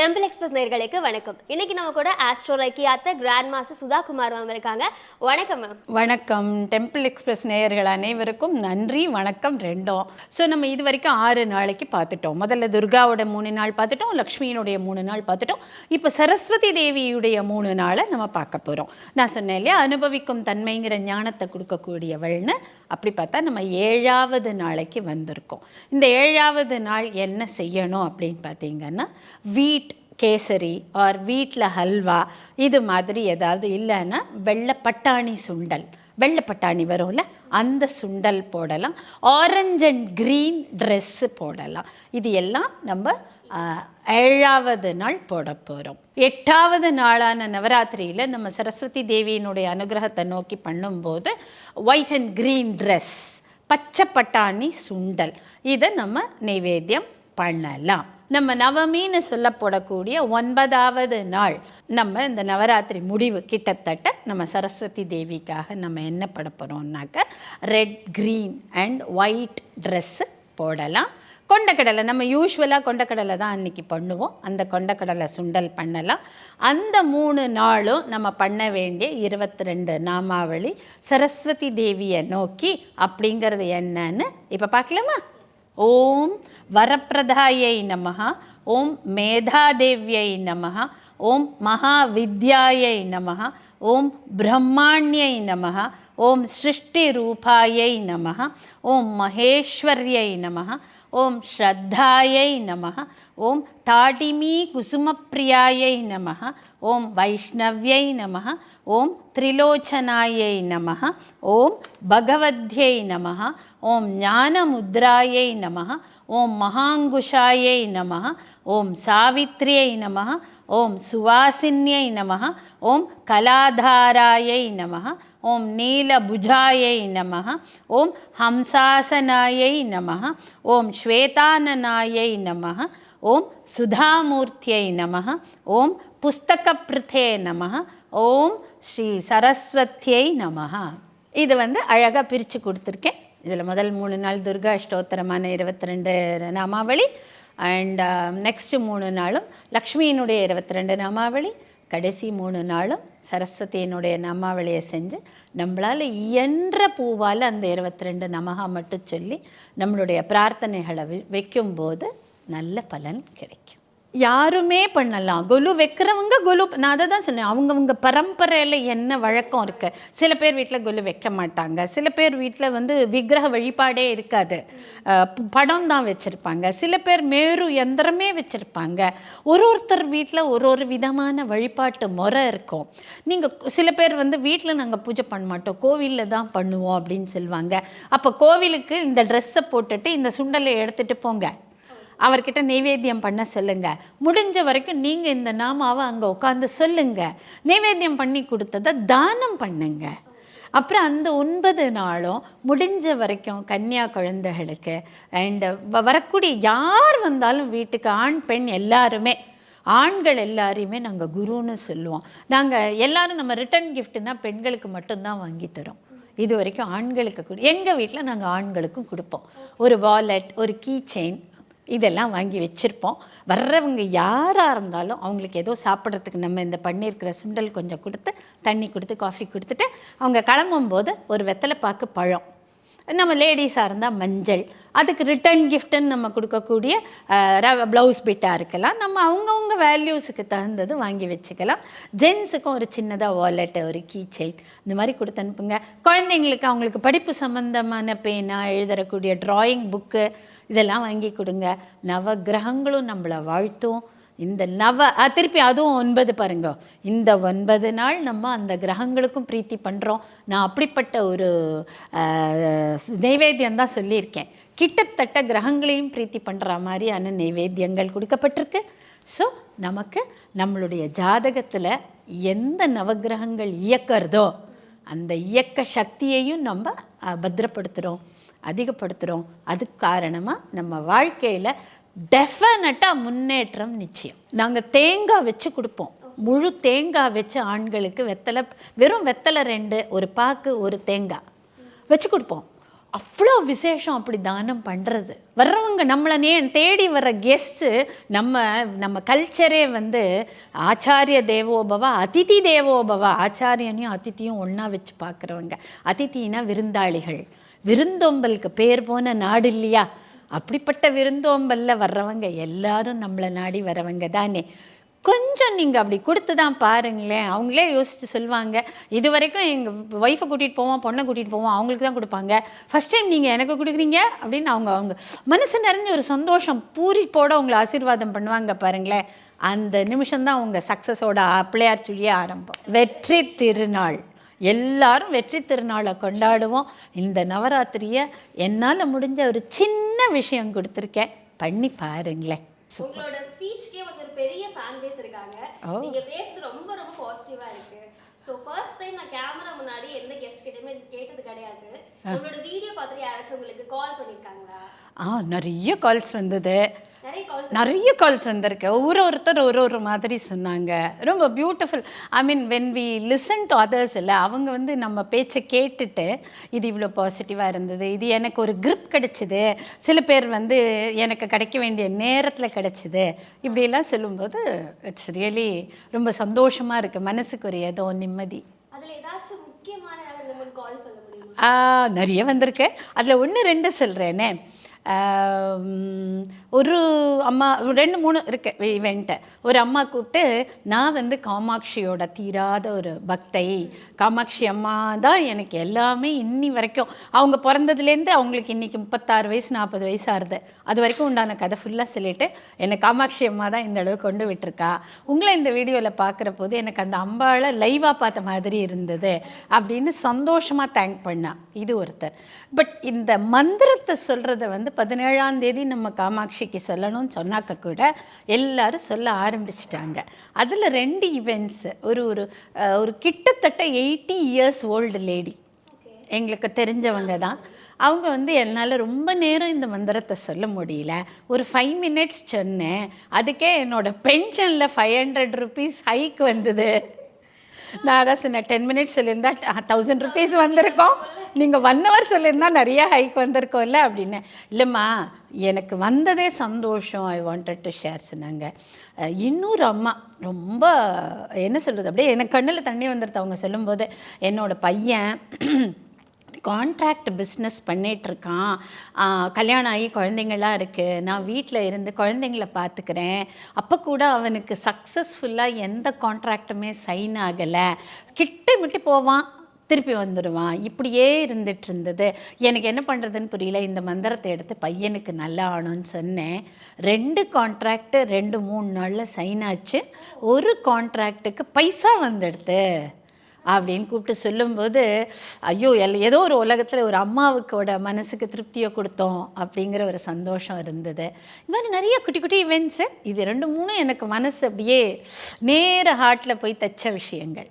Temple express நேர்களுக்கு வணக்கம். இன்னைக்கு நம்ம கூட astro ரைக்கியாத்த grand master Sudha Kumar ma'am இருக்காங்க. வணக்கம் மேம் வணக்கம். டெம்பிள் எக்ஸ்பிரஸ் நேயர்கள் அனைவருக்கும் நன்றி. வணக்கம் ரெண்டும். ஸோ நம்ம இது வரைக்கும் ஆறு நாளைக்கு பார்த்துட்டோம். முதல்ல துர்காவோட மூணு நாள் பார்த்துட்டோம். லக்ஷ்மியினுடைய மூணு நாள் பார்த்துட்டோம். இப்போ சரஸ்வதி தேவியுடைய மூணு நாளை நம்ம பார்க்க போகிறோம் நான் சொன்னேன் இல்லையா? அனுபவிக்கும் தன்மைங்கிற ஞானத்தை கொடுக்கக்கூடியவள்னு. அப்படி பார்த்தா நம்ம ஏழாவது நாளைக்கு வந்திருக்கோம். இந்த ஏழாவது நாள் என்ன செய்யணும் அப்படின்னு பார்த்தீங்கன்னா வீட் கேசரி ஆர் வீட்டில் ஹல்வா இது மாதிரி ஏதாவது இல்லைன்னா வெள்ளை பட்டாணி சுண்டல். வெள்ளை பட்டாணி வரும்ல அந்த சுண்டல் போடலாம். ஆரஞ்ச் அண்ட் க்ரீன் ட்ரெஸ்ஸு போடலாம். இது எல்லாம் நம்ம ஏழாவது நாள் போட போகிறோம் எட்டாவது நாளான நவராத்திரியில் நம்ம சரஸ்வதி தேவியினுடைய அனுகிரகத்தை நோக்கி பண்ணும்போது ஒயிட் அண்ட் க்ரீன் ட்ரெஸ் பச்சை பட்டாணி சுண்டல் இதை நம்ம நைவேத்தியம் பண்ணலாம். நம்ம நவமின்னு சொல்லப்படக்கூடிய ஒன்பதாவது நாள் நம்ம இந்த நவராத்திரி முடிவு கிட்டத்தட்ட நம்ம சரஸ்வதி தேவிக்காக நம்ம என்ன பட போகிறோம்னாக்க red green and white dress போடலாம். கொண்டக்கடலை நம்ம யூஸ்வலாக கொண்டக்கடலை தான் அன்றைக்கி பண்ணுவோம். அந்த கொண்டக்கடலை சுண்டல் பண்ணலாம். அந்த மூணு நாளும் நம்ம பண்ண வேண்டிய இருபத்தி ரெண்டு நாமாவளி சரஸ்வதி தேவியை நோக்கி அப்படிங்கிறது என்னன்னு இப்போ பார்க்கலாமா? ஓம் வரப்பிரதாயை நமः ஓம் மேதாதேவியை நமः ஓம் மகாவித்யாயை நமः ஓம் பிரம்மாண்யை நமः ஓம் சிருஷ்டிரூபாயை நமः ஓம் மகேஸ்வர்யை நமः ஓம் ஸ்ரத்தாயை நமः ஓம் தாடிமீ குசுமப்பிரியாயை நமः ஓம் வைஷ்ணவ்யை நமः ஓம் திரிலோச்சனாயை நமः ஓம் பகவத்யை நமः ஓம் ஞானமுத்ராயை நமः ஓம் மகாங்குஷாயை நம ஓம் சாவித்ரியை நம ஓம் சுவாசின்யை நம ஓம் கலாதாராயை நம ஓம் நீலபுஜாயை நம ஓம் ஹம்சாசனாயை நம ஓம் ஸ்வேதானனாயை நம ஓம் சுதாமூர்த்தியை நம ஓம் புஸ்தகப்பிருத்தே நம ஓம் ஸ்ரீ சரஸ்வத்தியை நம. இது வந்து அழகாக பிரித்து கொடுத்துருக்கேன். இதில் முதல் மூணு நாள் துர்கா அஷ்டோத்தரமான இருபத்தி ரெண்டு நாமாவளி அண்ட் நெக்ஸ்ட்டு um, மூணு நாளும் லக்ஷ்மியினுடைய இருபத்தி ரெண்டு நாமாவளி கடைசி மூணு நாளும் சரஸ்வதியினுடைய நாமாவளியை செஞ்சு நம்மளால் இயன்ற பூவால் அந்த இருபத்தி ரெண்டு நமகா மட்டும் சொல்லி நம்மளுடைய பிரார்த்தனைகளை வைக்கும்போது நல்ல பலன் கிடைக்கும். யாருமே பண்ணலாம். கொலு வைக்கிறவங்க கொலு நான் அதை தான் சொன்னேன். அவங்கவுங்க பரம்பரையில் என்ன வழக்கம் இருக்குது சில பேர் வீட்டில் கொலு வைக்க மாட்டாங்க. சில பேர் வீட்டில் வந்து விக்கிரக வழிபாடே இருக்காது. படம் தான் வச்சுருப்பாங்க. சில பேர் மேரு எந்திரமே வச்சுருப்பாங்க. ஒரு ஒருத்தர் வீட்டில் ஒரு ஒரு விதமான வழிபாட்டு முறை இருக்கும். நீங்கள் சில பேர் வந்து வீட்டில் நாங்கள் பூஜை பண்ண மாட்டோம். கோவிலில் தான் பண்ணுவோம் அப்படின்னு சொல்லுவாங்க. அப்போ கோவிலுக்கு இந்த ட்ரெஸ்ஸை போட்டுட்டு இந்த சுண்டலை எடுத்துகிட்டு போங்க. அவர்கிட்ட நைவேத்தியம் பண்ண சொல்லுங்க. முடிஞ்ச வரைக்கும் நீங்கள் இந்த நாமாவை அங்கே உட்காந்து சொல்லுங்க. நைவேத்தியம் பண்ணி கொடுத்ததை தானம் பண்ணுங்க. அப்புறம் அந்த ஒன்பது நாளும் முடிஞ்ச வரைக்கும் கன்னியா குழந்தைகளுக்கு அண்டு வரக்கூடிய யார் வந்தாலும் வீட்டுக்கு ஆண் பெண் எல்லாருமே ஆண்கள் எல்லாரையுமே நாங்கள் குருன்னு சொல்லுவோம். நாங்கள் எல்லாரும் நம்ம ரிட்டர்ன் கிஃப்ட்னா பெண்களுக்கு மட்டும்தான் வாங்கி தரோம். இது வரைக்கும் ஆண்களுக்கு எங்கள் வீட்டில் நாங்கள் ஆண்களுக்கும் கொடுப்போம். ஒரு வாலெட் ஒரு கீ செயின் இதெல்லாம் வாங்கி வச்சுருப்போம். வர்றவங்க யாராக இருந்தாலும் அவங்களுக்கு ஏதோ சாப்பிட்றதுக்கு நம்ம இந்த பண்ணியிருக்கிற சுண்டல் கொஞ்சம் கொடுத்து தண்ணி கொடுத்து காஃபி கொடுத்துட்டு அவங்க கிளம்பும்போது ஒரு வெத்தலைப்பாக்கு பழம். நம்ம லேடிஸாக இருந்தால் மஞ்சள் அதுக்கு ரிட்டர்ன் கிஃப்ட்டுன்னு நம்ம கொடுக்கக்கூடிய ப்ளவுஸ் பிட்டாக இருக்கலாம். நம்ம அவங்கவுங்க வேல்யூஸுக்கு தகுந்தது வாங்கி வச்சுக்கலாம். ஜென்ஸுக்கும் ஒரு சின்னதாக வாலெட்டு ஒரு கீ செயின் இந்த மாதிரி கொடுத்து அனுப்புங்க. குழந்தைங்களுக்கு அவங்களுக்கு படிப்பு சம்மந்தமான பேனா எழுதக்கூடிய ட்ராயிங் புக்கு இதெல்லாம் வாங்கி கொடுங்க. நவ கிரகங்களும் நம்மளை வாழ்த்தும். இந்த நவ திருப்பி அதுவும் ஒன்பது பாருங்க. இந்த ஒன்பது நாள் நம்ம அந்த கிரகங்களுக்கும் பிரீத்தி பண்ணுறோம் நான் அப்படிப்பட்ட ஒரு நைவேத்தியம் தான் சொல்லியிருக்கேன். கிட்டத்தட்ட கிரகங்களையும் பிரீத்தி பண்ணுற மாதிரியான நைவேத்தியங்கள் கொடுக்கப்பட்டிருக்கு. ஸோ நமக்கு நம்மளுடைய ஜாதகத்தில் எந்த நவக்கிரகங்கள் இயக்கிறதோ அந்த இயக்க சக்தியையும் நம்ம பத்திரப்படுத்துகிறோம் அதிகப்படுத்துகிறோம் அதுக்கு காரணமாக நம்ம வாழ்க்கையில் டெஃபினட்டாக முன்னேற்றம் நிச்சயம். நாங்கள் தேங்காய் வச்சு கொடுப்போம். முழு தேங்காய் வச்சு ஆண்களுக்கு வெத்தலை வெறும் வெத்தலை ரெண்டு ஒரு பாக்கு ஒரு தேங்காய் வச்சு கொடுப்போம். அவ்வளோ விசேஷம் அப்படி தானம் பண்ணுறது வர்றவங்க நம்மளை நே தேடி வர்ற கெஸ்ட்டு நம்ம நம்ம கல்ச்சரே வந்து ஆச்சாரிய தேவோபவா அதிதி தேவோபவா ஆச்சாரியனையும் அதித்தியும் ஒன்றா வச்சு பார்க்குறவங்க அதித்தினா விருந்தாளிகள். விருந்தோம்பலுக்கு பேர் போன நாடு இல்லையா? அப்படிப்பட்ட விருந்தோம்பலில் வர்றவங்க எல்லாரும் நம்மளை நாடி வரவங்க தானே. கொஞ்சம் நீங்கள் அப்படி கொடுத்து தான் பாருங்களேன். அவங்களே யோசித்து சொல்லுவாங்க இது வரைக்கும் எங்கள் ஒய்ஃபை கூட்டிகிட்டு போவோம் பொண்ணை கூட்டிகிட்டு போவோம் அவங்களுக்கு தான் கொடுப்பாங்க. ஃபஸ்ட் டைம் நீங்கள் எனக்கு கொடுக்குறீங்க? அப்படின்னு அவங்க அவங்க மனசு நிறைஞ்ச ஒரு சந்தோஷம் பூரிப்போட உங்களை ஆசீர்வாதம் பண்ணுவாங்க பாருங்களேன். அந்த நிமிஷம் தான் உங்கள் சக்ஸஸோட பிள்ளையார் சொல்லியே ஆரம்பம். வெற்றி திருநாள். எல்லாரும் வெற்றி திருநாளை கொண்டாடுவோம். இந்த நவராத்திரியை என்னால் முடிஞ்ச ஒரு சின்ன விஷயம் கொடுத்துருக்கேன். பண்ணி பாருங்களேன். உங்களோட ஸ்பீச்க்கே வந்து ஒரு பெரிய ஃபேன் பேஸ் இருக்காங்க. ஓ. நீங்க பேசுறது ரொம்ப ரொம்ப பாசிட்டிவா இருக்கு. ஸோ ஃபர்ஸ்ட் டைம் நான் கேமரா முன்னாடி எந்த கெஸ்ட் கிட்டயுமே கேட்டது கிடையாது. உங்களோட வீடியோ பார்த்துட்டு யாராச்சும் உங்களுக்கு கால் பண்ணிருக்காங்களா? ஆ நிறைய கால்ஸ் வந்தது. நிறைய கால் நிறைய கால்ஸ் வந்திருக்கு. ஒரு ஒருத்தர் ஒரு ஒரு மாதிரி சொன்னாங்க. ரொம்ப beautiful I mean when we listen to others இல்லை அவங்க வந்து நம்ம பேச்சை கேட்டுட்டு இது இவ்வளோ பாசிட்டிவாக இருந்தது இது எனக்கு ஒரு grip கிடைச்சிது சில பேர் வந்து எனக்கு கிடைக்க வேண்டிய நேரத்தில் கிடைச்சிது இப்படியெல்லாம் சொல்லும்போது இட்ஸ் ரியலி ரொம்ப சந்தோஷமாக இருக்குது மனசுக்கு ஒரு ஏதோ நிம்மதி. நிறைய வந்திருக்கு. அதில் ஒன்று ரெண்டு சொல்கிறேனே ஒரு அம்மா ரெண்டு மூணு இருக்கு. இவெண்ட்டு ஒரு அம்மா கூப்பிட்டு நான் வந்து காமாட்சியோட தீராத ஒரு பக்தை. காமாட்சி அம்மா தான் எனக்கு எல்லாமே இன்னி வரைக்கும். அவங்க பிறந்ததுலேருந்து அவங்களுக்கு இன்றைக்கி முப்பத்தாறு வயசு நாற்பது வயசு ஆறுது அது வரைக்கும் உண்டான கதை ஃபுல்லாக சொல்லிட்டு என்னை காமாட்சி அம்மா தான் இந்த அளவுக்கு கொண்டு விட்டுருக்கா. உங்களை இந்த வீடியோவில் பார்க்குற போது எனக்கு அந்த அம்பாளை லைவாக பார்த்த மாதிரி இருந்தது. அப்படின்னு சந்தோஷமாக தேங்க் பண்ணா. இது ஒருத்தர். பட் இந்த மந்திரத்தை சொல்கிறத வந்து பதினேழாம் தேதி நம்ம காமாட்சிக்கு சொல்லணும்னு சொன்னாக்க கூட எல்லாரும் சொல்ல ஆரம்பிச்சிட்டாங்க. அதில் ரெண்டு ஈவெண்ட்ஸு ஒரு ஒரு ஒரு கிட்டத்தட்ட எயிட்டி இயர்ஸ் ஓல்டு லேடி எங்களுக்கு தெரிஞ்சவங்க தான். அவங்க வந்து என்னால் ரொம்ப நேரம் இந்த மந்திரத்தை சொல்ல முடியல. ஒரு ஃபைவ் மினிட்ஸ் சொன்னேன். அதுக்கே என்னோடய பென்ஷனில் ஃபைவ் ஹண்ட்ரட் ருபீஸ் ஹைக் வந்தது. நான் அதான் சொன்னேன் டென் மினிட்ஸ் சொல்லியிருந்தா தௌசண்ட் ருபீஸ் வந்திருக்கோம். நீங்கள் ஒன் ஹவர் சொல்லியிருந்தா நிறைய ஹைக் வந்திருக்கோம்ல அப்படின்னு. இல்லைம்மா எனக்கு வந்ததே சந்தோஷம். ஐ வாண்டட் டு ஷேர் சொன்னாங்க. இன்னொரு அம்மா ரொம்ப என்ன சொல்கிறது அப்படியே எனக்கு கண்ணில் தண்ணி வந்துடுது அவங்க சொல்லும்போது. என்னோட பையன் கான்ட்ராக்ட் பிஸ்னஸ் பண்ணிகிட்ருக்கான் கல்யாணம் ஆகி குழந்தைங்களாம் இருக்குது நான் வீட்டில் இருந்து குழந்தைங்கள பார்த்துக்கிறேன் அப்போ கூட அவனுக்கு சக்ஸஸ்ஃபுல்லாக எந்த கான்ட்ராக்டுமே சைன் ஆகலை. கிட்ட விட்டு போவான் திருப்பி வந்துடுவான் இப்படியே இருந்துட்டு இருந்தது எனக்கு என்ன பண்ணுறதுன்னு புரியல. இந்த மந்திரத்தை எடுத்து பையனுக்கு நல்லா ஆனோன்னு சொன்னேன். ரெண்டு கான்ட்ராக்டு ரெண்டு மூணு நாளில் சைன் ஆச்சு. ஒரு கான்ட்ராக்டுக்கு பைசா வந்துடுது. அப்படின்னு கூப்பிட்டு சொல்லும்போது ஐயோ எல் ஏதோ ஒரு உலகத்தில் ஒரு அம்மாவுக்கோட மனசுக்கு திருப்தியை கொடுத்தோம் அப்படிங்கிற ஒரு சந்தோஷம் இருந்தது. இது மாதிரி நிறைய குட்டி குட்டி இவெண்ட்ஸு இது ரெண்டு மூணும் எனக்கு மனசு அப்படியே நேர ஹார்ட்டில் போய் தச்ச விஷயங்கள்.